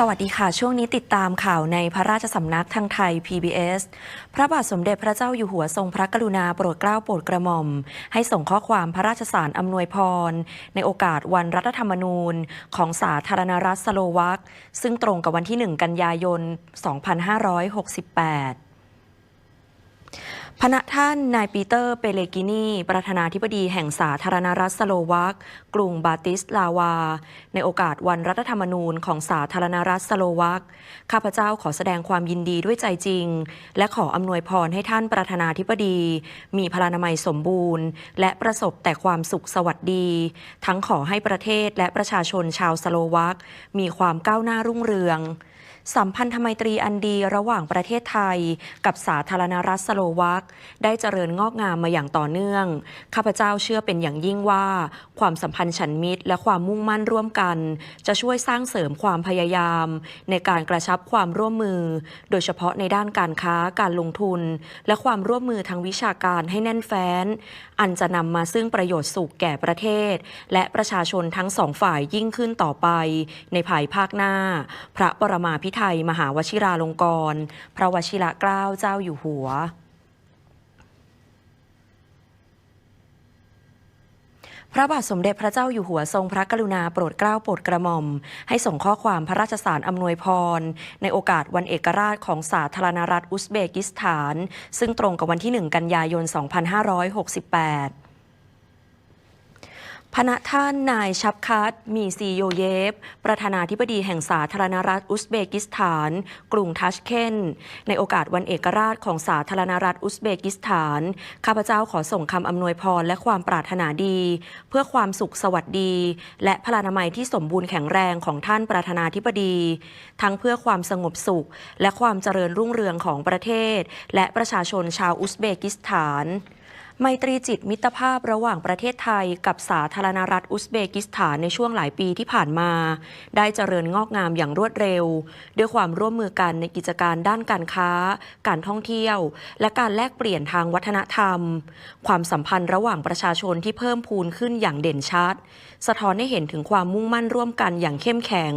สวัสดีค่ะ ช่วงนี้ติดตามข่าวในพระราชสำนักทางไทย PBS พระบาทสมเด็จพระเจ้าอยู่หัวทรงพระกรุณาโปรดเกล้าโปรดกระหม่อม ให้ส่งข้อความพระราชสารอำนวยพร ในโอกาสวันรัฐธรรมนูญ ของสาธารณรัฐสโลวักซึ่งตรงกับวันที่ 1 กันยายน 2568 พระท่านนายปีเตอร์เปเลกินีประธานาธิบดีแห่งสาธารณรัฐสโลวักกรุงบาติสลาวา ในโอกาสวันรัฐธรรมนูญของสาธารณรัฐสโลวักข้าพเจ้าขอแสดงความยินดีด้วยใจจริง และขออำนวยพรให้ท่านประธานาธิบดี มีพลานามัยสมบูรณ์ และประสบแต่ความสุขสวัสดี ทั้งขอให้ประเทศและประชาชนชาวสโลวักมีความก้าวหน้ารุ่งเรือง สัมพันธไมตรีอันดีระหว่างประเทศไทย กับสาธารณรัฐสโลวักได้เจริญงอกงามมาอย่างต่อเนื่อง ข้าพเจ้าเชื่อเป็นอย่างยิ่งว่า ความสัมพันธ์ฉันมิตร และความมุ่งมั่นร่วมกัน จะช่วยสร้างเสริมความพยายาม ในการกระชับความร่วมมือ โดยเฉพาะในด้านการค้าการลงทุน และความร่วมมือทางวิชาการให้แน่นแฟ้น อันจะนำมาซึ่งประโยชน์สุขแก่ประเทศ และประชาชนทั้งสองฝ่ายยิ่งขึ้นต่อไป ในภายภาคหน้า พระปรมาภิไธยมหาวชิราลงกรณ์พระวชิระเกล้าเจ้าอยู่หัวพระบาทสมเด็จพระเจ้าอยู่หัวทรงพระกรุณาโปรดเกล้าโปรดกระหม่อม ให้ส่งข้อความพระราชสารอำนวยพร ในโอกาสวันเอกราชของสาธารณรัฐอุซเบกิสถาน ซึ่งตรงกับวันที่ 1 กันยายน 2568 พระท่านนายชับคัตมีซีโยเยฟ ประธานาธิบดีแห่งสาธารณรัฐอุซเบกิสถาน กรุงทัชเคนในโอกาสวันเอกราชของสาธารณรัฐอุซเบกิสถาน ข้าพเจ้าขอส่งคำอำนวยพรและความปรารถนาดี เพื่อความสุขสวัสดี และพลานามัยที่สมบูรณ์แข็งแรงของท่านประธานาธิบดี ทั้งเพื่อความสงบสุข และความเจริญรุ่งเรืองของประเทศ และประชาชนชาวอุซเบกิสถาน ไมตรีจิตมิตรภาพระหว่างประเทศไทยกับสาธารณรัฐอุซเบกิสถานในช่วงหลายปีที่ผ่านมา ได้เจริญงอกงามอย่างรวดเร็ว ด้วยความร่วมมือกันในกิจการด้านการค้า การท่องเที่ยว และการแลกเปลี่ยนทางวัฒนธรรม ความสัมพันธ์ระหว่างประชาชนที่เพิ่มพูนขึ้นอย่างเด่นชัด สะท้อนให้เห็นถึงความมุ่งมั่นร่วมกันอย่างเข้มแข็ง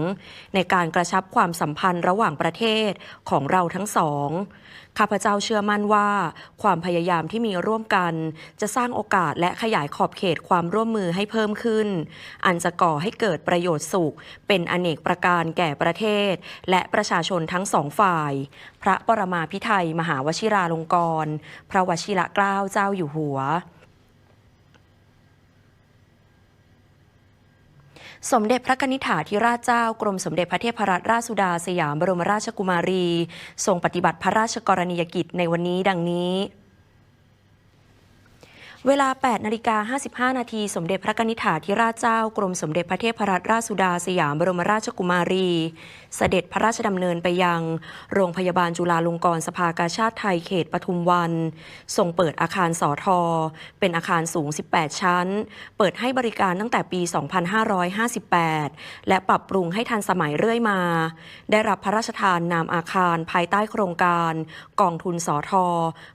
ในการกระชับความสัมพันธ์ระหว่างประเทศของเราทั้งสองข้าพเจ้าเชื่อมั่นว่า ความพยายามที่มีร่วมกัน จะสร้างโอกาสและขยายขอบเขตความร่วมมือให้เพิ่มขึ้น อันจะก่อให้เกิดประโยชน์สุข เป็นอเนกประการแก่ประเทศ และประชาชนทั้งสองฝ่าย พระปรมาพิไทยมหาวชิราลงกรณ์พระวชิระเกล้าเจ้าอยู่หัว สมเด็จพระกนิษฐาธิราชเจ้ากรมสมเด็จพระเทพรัตนราชสุดาสยามบรมราชกุมารี ทรงปฏิบัติพระราชกรณียกิจในวันนี้ดังนี้ เวลา 8 นาฬิกา 55 นาที สมเด็จพระกนิษฐาธิราชเจ้ากรมสมเด็จพระเทพรัตนราชสุดาสยามบรมราชกุมารี เสด็จพระราชดำเนินไปยัง โรงพยาบาลจุฬาลงกรณ์สภากาชาติไทยเขตปทุมวัน ทรงเปิดอาคารสอทอเป็นอาคารสูง 18 ชั้น เปิดให้บริการตั้งแต่ปี 2558 และปรับปรุงให้ทันสมัยเรื่อยมา ได้รับพระราชทานนามอาคารภายใต้โครงการ กองทุนสอทอ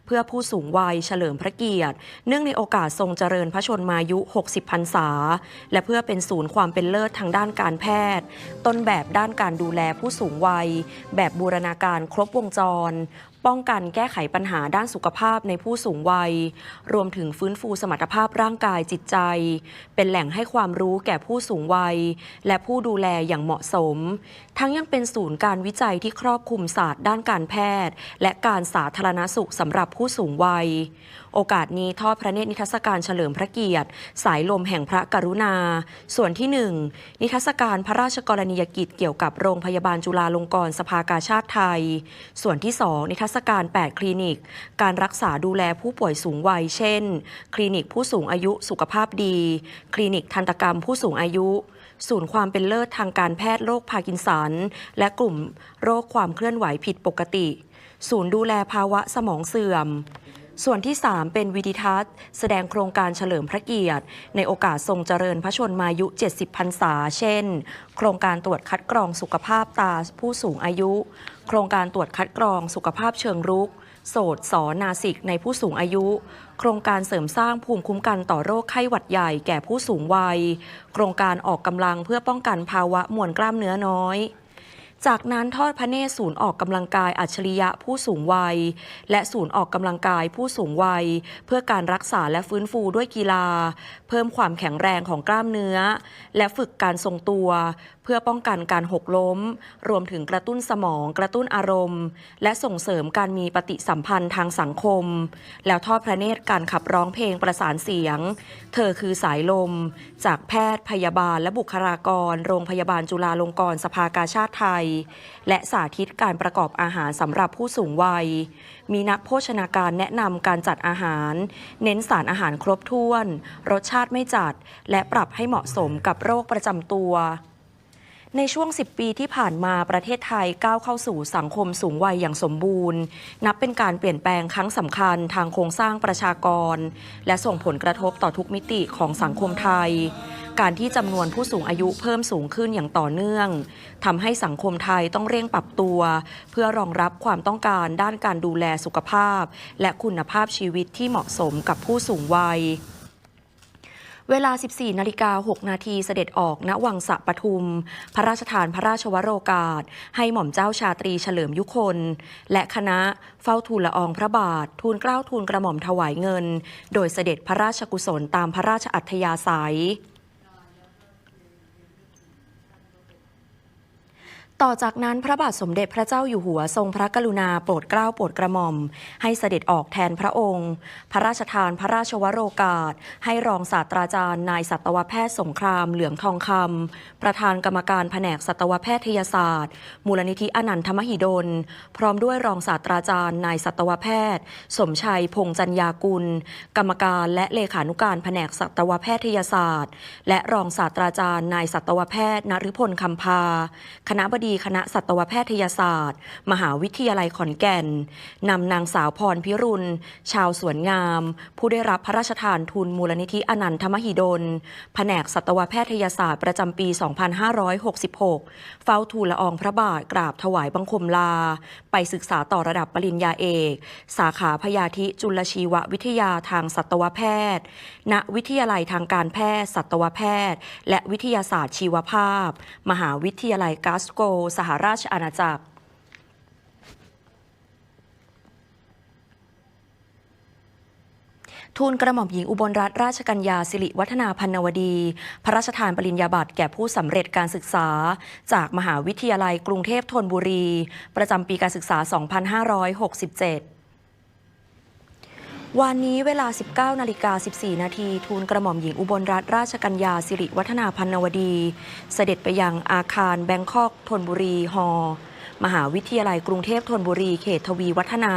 เพื่อผู้สูงวัยเฉลิมพระเกียรติ เนื่องในโอกาสทรงเจริญพระชนมายุ 60 พรรษา และเพื่อเป็นศูนย์ความเป็นเลิศทางด้านการแพทย์ ต้นแบบด้านการดูแลผู้สูงวัย แบบบูรณาการครบวงจร ป้องกันแก้ไขปัญหาด้านสุขภาพในผู้สูงวัย รวมถึงฟื้นฟูสมรรถภาพร่างกายจิตใจ เป็นแหล่งให้ความรู้แก่ผู้สูงวัย และผู้ดูแลอย่างเหมาะสม ทั้งยังเป็นศูนย์การวิจัยที่ครอบคลุมศาสตร์ด้านการแพทย์ และการสาธารณสุขสำหรับผู้สูงวัย โอกาสนี้ทอดพระเนตรนิทรรศการเฉลิมพระเกียรติ สายลมแห่งพระกรุณา ส่วนที่ 1 นิทรรศการพระราชกรณียกิจเกี่ยวกับโรงพยาบาลจุฬาลงกรณ์สภากาชาติไทย ส่วนที่ 2 นิทรรศการ 8 คลินิก การรักษาดูแลผู้ป่วยสูงวัย เช่น คลินิกผู้สูงอายุสุขภาพดี คลินิกทันตกรรมผู้สูงอายุ ศูนย์ความเป็นเลิศทางการแพทย์โรคพาร์กินสัน และกลุ่มโรคความเคลื่อนไหวผิดปกติ ศูนย์ดูแลภาวะสมองเสื่อม ส่วนที่ 3 เป็นวิดิทัศน์ แสดงโครงการเฉลิมพระเกียรติ ในโอกาสทรงเจริญพระชนมายุ 70 พรรษา เช่น โครงการตรวจคัดกรองสุขภาพตาผู้สูงอายุ โครงการตรวจคัดกรองสุขภาพเชิงรุก โสดสอนาสิกในผู้สูงอายุ โครงการเสริมสร้างภูมิคุ้มกันต่อโรคไข้หวัดใหญ่แก่ผู้สูงวัย โครงการออกกำลังเพื่อป้องกันภาวะมวลกล้ามเนื้อน้อย จากนั้นทอดพระเนตรศูนย์ออกกำลังกายอัจฉริยะผู้สูงวัย และศูนย์ออกกำลังกายผู้สูงวัย เพื่อการรักษาและฟื้นฟูด้วยกีฬา เพิ่มความแข็งแรงของกล้ามเนื้อ และฝึกการทรงตัว เพื่อป้องกันการหกล้ม รวมถึงกระตุ้นสมอง กระตุ้นอารมณ์ และส่งเสริมการมีปฏิสัมพันธ์ทางสังคม แล้วทอดพระเนตรการขับร้องเพลงประสานเสียง เธอคือสายลม จากแพทย์พยาบาลและบุคลากร โรงพยาบาลจุฬาลงกรณ์สภากาชาติไทยและสาธิตการประกอบอาหารสำหรับผู้สูงวัย มีนักโภชนาการแนะนำการจัดอาหาร เน้นสารอาหารครบถ้วน รสชาติไม่จัด และปรับให้เหมาะสมกับโรคประจำตัวในช่วง 10 ปีที่ผ่านมาประเทศไทยก้าวเข้าสู่สังคมสูงวัยอย่างสมบูรณ์ นับเป็นการเปลี่ยนแปลงครั้งสำคัญทางโครงสร้างประชากร และส่งผลกระทบต่อทุกมิติของสังคมไทย การที่จำนวนผู้สูงอายุเพิ่มสูงขึ้นอย่างต่อเนื่องทำให้สังคมไทยต้องเร่งปรับตัว เพื่อรองรับความต้องการด้านการดูแลสุขภาพ และคุณภาพชีวิตที่เหมาะสมกับผู้สูงวัยเวลา 14 นาฬิกา 6 นาทีเสด็จออกณวังสะปทุม พระราชทานพระราชวโรกาส ให้หม่อมเจ้าชาตรีเฉลิมยุคน และคณะเฝ้าทูลละอองพระบาท ทูลเกล้าทูลกระหม่อมถวายเงิน โดยเสด็จพระราชกุศลตามพระราชอัธยาศัย ต่อจากนั้นพระบาทสมเด็จพระเจ้าอยู่หัวทรงพระกรุณาโปรดเกล้าโปรดกระหม่อม ให้เสด็จออกแทนพระองค์ พระราชทานพระราชวโรกาส ให้รองศาสตราจารย์นายสัตวแพทย์สงครามเหลืองทองคำประธานกรรมการแผนกสัตวแพทยศาสตร์ มูลนิธิอนันทมหิดล พร้อมด้วยรองศาสตราจารย์นายสัตวแพทย์ สมชัยพงษ์จันยากุล กรรมการและเลขานุการแผนกสัตวแพทยศาสตร์ และรองศาสตราจารย์นายสัตวแพทย์นฤพลคำพา คณะบดีดีคณะสัตวแพทยศาสตร์ มหาวิทยาลัยขอนแก่นนำนางสาวพรพิรุณ ชาวสวนงาม ผู้ได้รับพระราชทานทุนมูลนิธิอนันทมหิดล แผนกสัตวแพทยศาสตร์ประจำปี 2566 เฝ้าทูลละอองพระบาทกราบถวายบังคมลา ไปศึกษาต่อระดับปริญญาเอก สาขาพยาธิจุลชีววิทยาทางสัตวแพทย์ ณวิทยาลัยทางการแพทย์ สัตวแพทย์ และวิทยาศาสตร์ชีวภาพ มหาวิทยาลัยกาสโก สหราชอาณาจักรทูลกระหม่อมหญิงอุบลรัตนราชกัญญาสิริวัฒนาพันนวดี พระราชทานปริญญาบัตรแก่ผู้สำเร็จการศึกษา จากมหาวิทยาลัยกรุงเทพธนบุรี ประจำปีการศึกษา 2567 วันนี้เวลา 19 นาฬิกา 14 นาที ทูลกระหม่อมหญิงอุบลรัตนราชกัญญาสิริวัฒนาพันนวดี เสด็จไปยังอาคารแบงคอกธนบุรีฮอมหาวิทยาลัยกรุงเทพธนบุรีเขตทวีวัฒนา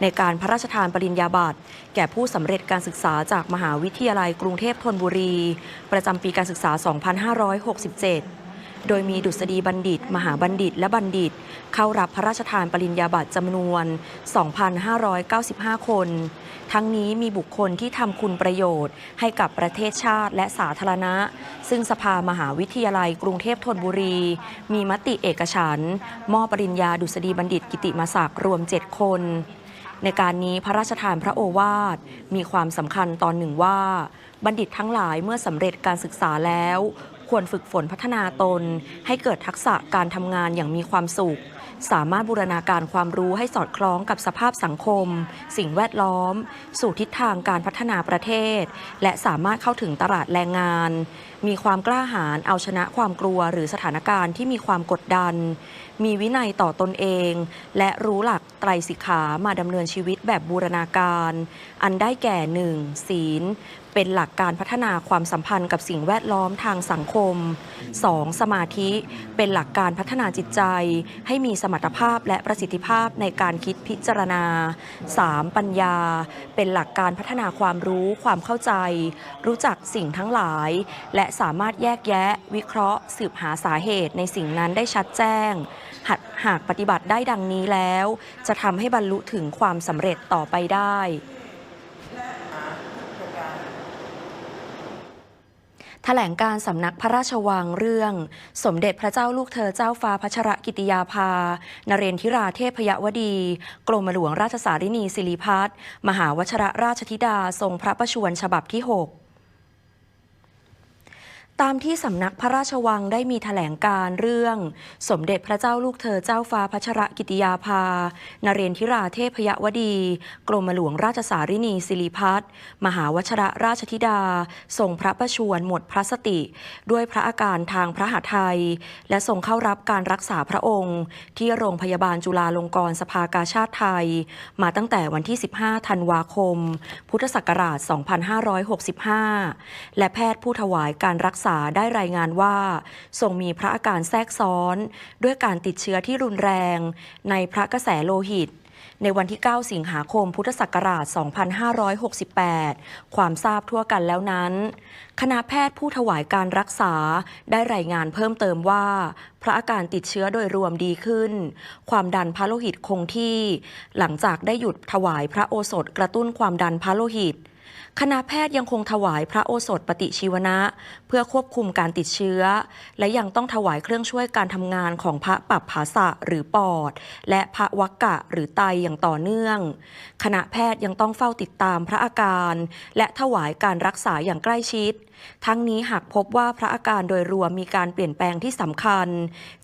ในการพระราชทานปริญญาบัตรแก่ผู้สำเร็จการศึกษาจากมหาวิทยาลัยกรุงเทพธนบุรี ประจำปีการศึกษา 2567 โดยมีดุษฎีบัณฑิต มหาบัณฑิต และบัณฑิต เข้ารับพระราชทานปริญญาบัตรจำนวน 2,595 คน ทั้งนี้มีบุคคลที่ทำคุณประโยชน์ ให้กับประเทศชาติและสาธารณะ ซึ่งสภามหาวิทยาลัยกรุงเทพธนบุรี มีมติเอกฉันมอบปริญญาดุษฎีบัณฑิตกิติมศักดิ์รวม 7 คนในการนี้พระราชทานพระโอวาทมีความสำคัญตอนหนึ่งว่า บัณฑิตทั้งหลายเมื่อสำเร็จการศึกษาแล้ว ควรฝึกฝนพัฒนาตน ให้เกิดทักษะการทำงานอย่างมีความสุข สามารถบูรณาการความรู้ให้สอดคล้องกับสภาพสังคม สิ่งแวดล้อม สู่ทิศทางการพัฒนาประเทศ และสามารถเข้าถึงตลาดแรงงาน มีความกล้าหาญเอาชนะความกลัวหรือสถานการณ์ที่มีความกดดัน มีวินัยต่อตนเอง และรู้หลักไตรสิกขามาดำเนินชีวิตแบบบูรณาการ อันได้แก่ 1. ศีล เป็นหลักการพัฒนาความสัมพันธ์กับสิ่งแวดล้อมทางสังคม 2. สมาธิเป็นหลักการพัฒนาจิตใจ ให้มีสมรรถภาพและประสิทธิภาพในการคิดพิจารณา 3. ปัญญา เป็นหลักการพัฒนาความรู้ความเข้าใจ รู้จักสิ่งทั้งหลาย และสามารถแยกแยะ วิเคราะห์ สืบหาสาเหตุในสิ่งนั้นได้ชัดแจ้ง หากหากปฏิบัติได้ดังนี้แล้ว จะทำให้บรรลุถึงความสำเร็จต่อไปได้แถลงการสำนักพระราชวังเรื่อง สมเด็จพระเจ้าลูกเธอเจ้าฟ้าพัชรกิติยาภา นเรนทิราเทพยวดี กรมหลวงราชสารินีสิริพัฒน์มหาวชรราชธิดาทรงพระประชวรฉบับที่ 6 ตามที่สำนักพระราชวังได้มีแถลงการเรื่อง สมเด็จพระเจ้าลูกเธอเจ้าฟ้าพัชรกิติยาภา นเรนทิราเทพยวดี กรมหลวงราชสารินีสิริพัฒน์มหาวชระราชธิดา ทรงพระประชวรหมดพระสติ ด้วยพระอาการทางพระหฤทัยและทรงเข้ารับการรักษาพระองค์ ที่โรงพยาบาลจุฬาลงกรณ์สภากาชาติไทย มาตั้งแต่วันที่ 15 ธันวาคม พุทธศักราช 2565 และแพทย์ผู้ถวายการรักษาได้รายงานว่า ทรงมีพระอาการแทรกซ้อน ด้วยการติดเชื้อที่รุนแรง ในพระกระแสโลหิต ในวันที่ 9 สิงหาคม พุทธศักราช 2568 ความทราบทั่วกันแล้วนั้น คณะแพทย์ผู้ถวายการรักษาได้รายงานเพิ่มเติมว่าพระอาการติดเชื้อโดยรวมดีขึ้น ความดันพระโลหิตคงที่ หลังจากได้หยุดถวายพระโอสถกระตุ้นความดันพระโลหิต คณะแพทย์ยังคงถวายพระโอสถปฏิชีวนะ เพื่อควบคุมการติดเชื้อ และยังต้องถวายเครื่องช่วยการทำงานของพระปับภาษะหรือปอด และพระวักกะหรือไตอย่างต่อเนื่อง คณะแพทย์ยังต้องเฝ้าติดตามพระอาการ และถวายการรักษาอย่างใกล้ชิด ทั้งนี้หากพบว่าพระอาการโดยรวมมีการเปลี่ยนแปลงที่สำคัญ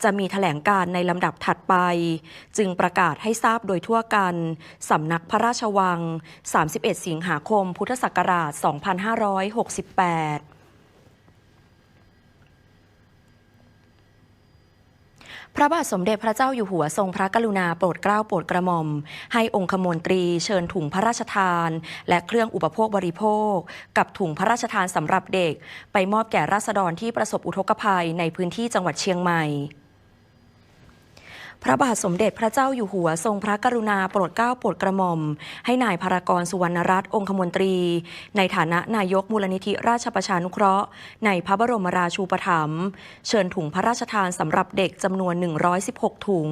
จะมีแถลงการในลำดับถัดไป จึงประกาศให้ทราบโดยทั่วกันสำนักพระราชวัง 31 สิงหาคม พุทธศักราชราช 2568พระบาทสมเด็จพระเจ้าอยู่หัวทรงพระกรุณาโปรดเกล้าโปรดกระหม่อม ให้องคมนตรีเชิญถุงพระราชทาน และเครื่องอุปโภคบริโภค กับถุงพระราชทานสำหรับเด็ก ไปมอบแก่ราษฎรที่ประสบอุทกภัยในพื้นที่จังหวัดเชียงใหม่ พระบาทสมเด็จพระเจ้าอยู่หัวทรงพระกรุณาโปรดเกล้าโปรดกระหม่อม ให้นายพารากรสุวรรณรัตน์องคมนตรี ในฐานะนายกมูลนิธิราชประชานุเคราะห์ ในพระบรมราชูปถัมภ์เชิญถุงพระราชทานสำหรับเด็กจำนวน 116 ถุง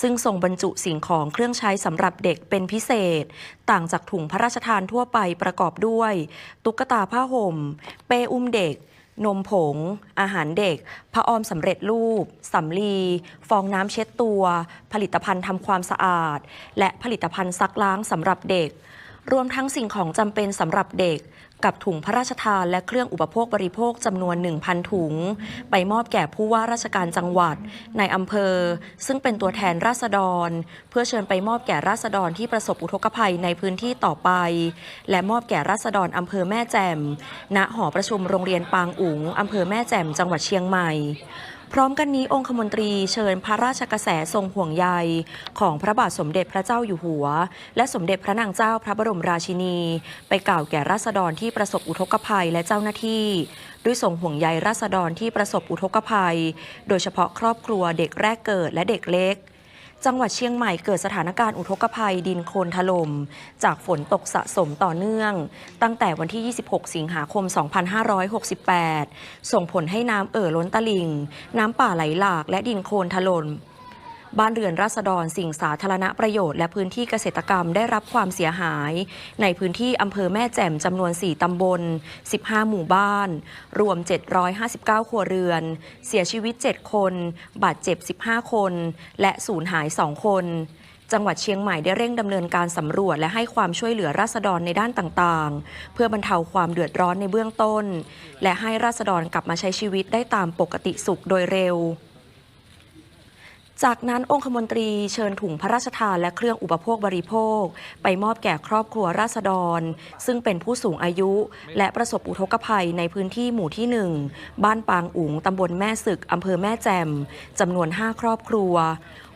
ซึ่งทรงบรรจุสิ่งของเครื่องใช้สำหรับเด็กเป็นพิเศษ ต่างจากถุงพระราชทานทั่วไปประกอบด้วย ตุ๊กตาผ้าห่ม เปอุ้มเด็ก นมผง อาหารเด็กผ้าอ้อมสำเร็จรูปสำลี ฟองน้ำเช็ดตัว ผลิตภัณฑ์ทำความสะอาด และผลิตภัณฑ์ซักล้างสำหรับเด็ก รวมทั้งสิ่งของจำเป็นสำหรับเด็ก กับถุงพระราชทานและเครื่องอุปโภคบริโภคจำนวน 1,000 ถุง ไปมอบแก่ผู้ว่าราชการจังหวัด ในอำเภอ ซึ่งเป็นตัวแทนราษฎร เพื่อเชิญไปมอบแก่ราษฎรที่ประสบอุทกภัยในพื้นที่ต่อไป และมอบแก่ราษฎรอำเภอแม่แจ่ม ณ หอประชุมโรงเรียนปางอุ๋งอำเภอแม่แจ่มจังหวัดเชียงใหม่ พร้อมกันนี้องคมนตรีเชิญพระราชกระแสทรงห่วงใย ของพระบาทสมเด็จพระเจ้าอยู่หัว และสมเด็จพระนางเจ้าพระบรมราชินี ไปกล่าวแก่ราษฎรที่ประสบอุทกภัยและเจ้าหน้าที่ ด้วยทรงห่วงใยราษฎรที่ประสบอุทกภัย โดยเฉพาะครอบครัวเด็กแรกเกิดและเด็กเล็ก จังหวัดเชียงใหม่เกิดสถานการณ์อุทกภัยดินโคลนถล่มจากฝนตกสะสมต่อเนื่อง ตั้งแต่วันที่ 26 สิงหาคม 2568 ส่งผลให้น้ำเอ่อล้นตลิ่ง น้ำป่าไหลหลากและดินโคลนถล่ม บ้านเรือนราษฎรสิ่งสาธารณประโยชน์และพื้นที่เกษตรกรรมได้รับความเสียหาย ในพื้นที่อำเภอแม่แจ่มจำนวน 4 ตำบล 15 หมู่บ้าน รวม 759 ครัวเรือน เสียชีวิต 7 คน บาดเจ็บ 15 คน และสูญหาย 2 คนจังหวัดเชียงใหม่ได้เร่งดำเนินการสำรวจและให้ความช่วยเหลือราษฎรในด้านต่างๆ เพื่อบรรเทาความเดือดร้อนในเบื้องต้น และให้ราษฎรกลับมาใช้ชีวิตได้ตามปกติสุขโดยเร็ว จากนั้นองคมนตรีเชิญถุงพระราชทานและเครื่องอุปโภคบริโภค ไปมอบแก่ครอบครัวราษฎร ซึ่งเป็นผู้สูงอายุ และประสบอุทกภัยในพื้นที่หมู่ที่ 1 บ้านปางอุ๋งตำบลแม่ศึกอำเภอแม่แจ่มจำนวน 5 ครอบครัว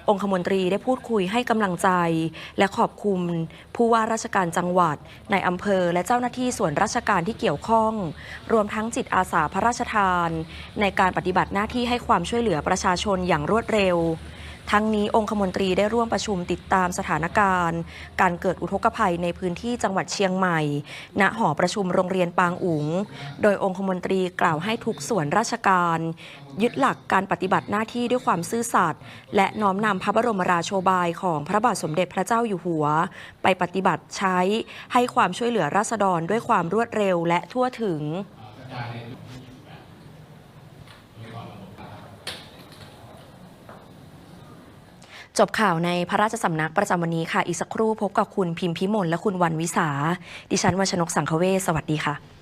องคมนตรีได้พูดคุยให้กำลังใจ และขอบคุณผู้ว่าราชการจังหวัด ในอำเภอและเจ้าหน้าที่ส่วนราชการที่เกี่ยวข้อง รวมทั้งจิตอาสาพระราชทาน ในการปฏิบัติหน้าที่ให้ความช่วยเหลือประชาชนอย่างรวดเร็ว ทั้งนี้องคมนตรีได้ร่วมประชุมติดตามสถานการณ์ การเกิดอุทกภัยในพื้นที่จังหวัดเชียงใหม่ ณ หอประชุมโรงเรียนปางอุ๋ง โดยองคมนตรีกล่าวให้ทุกส่วนราชการ ยึดหลักการปฏิบัติหน้าที่ด้วยความซื่อสัตย์และน้อมนำพระบรมราโชบายของพระบาทสมเด็จพระเจ้าอยู่หัว ไปปฏิบัติใช้ให้ความช่วยเหลือราษฎรด้วยความรวดเร็วและทั่วถึง จบข่าวในพระราชสำนักประจำวันนี้ค่ะ อีกสักครู่พบกับคุณพิมพิมลและคุณวันวิสา ดิฉันวันชนกสังคเวสสวัสดีค่ะ